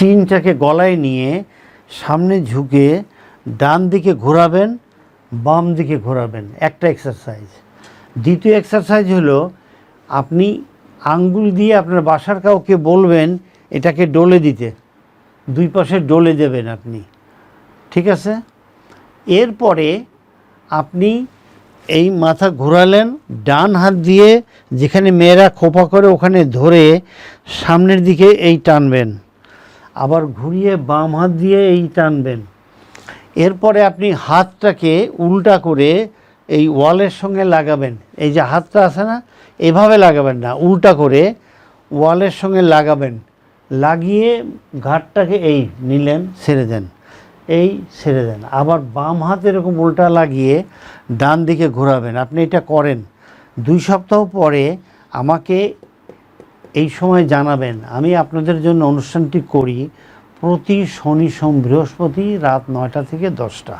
চিনটাকে গলায় নিয়ে সামনে ঝুঁকে ডান দিকে ঘোরাবেন, বাম দিকে ঘোরাবেন। একটা এক্সারসাইজ দ্বিতীয় এক্সারসাইজ হলো আপনি আঙ্গুল দিয়ে আপনার বাসার কাউকে বলবেন, এটাকে ডলে দিতে। দুই পাশে ডলে দেবেন আপনি। ঠিক আছে? এরপরে আপনি এই মাথা ঘোরালেন, ডান হাত দিয়ে যেখানে মেয়েরা খোপা করে ওখানে ধরে সামনের দিকে এই টানবেন। আবার ঘুরিয়ে বাম হাত দিয়ে এই টানবেন। এরপরে আপনি হাতটাকে উল্টা করে এই ওয়ালের সঙ্গে লাগাবেন। এই যে হাতটা আছে না, এভাবে লাগাবেন না, উল্টা করে ওয়ালের সঙ্গে লাগাবেন। লাগিয়ে ঘাটটাকে এই নিলেন, ছেড়ে দেন। এই ছেড়ে দেন। আবার বাম হাত এরকম উল্টা লাগিয়ে ডান দিকে ঘোরাবেন। আপনি এটা করেন। দুই সপ্তাহ পরে আমাকে এই সময় জানাবেন, আমি আপনাদের জন্য অনুষ্ঠানটি করি প্রতি শনি সোম বৃহস্পতি রাত নয়টা থেকে দশটা।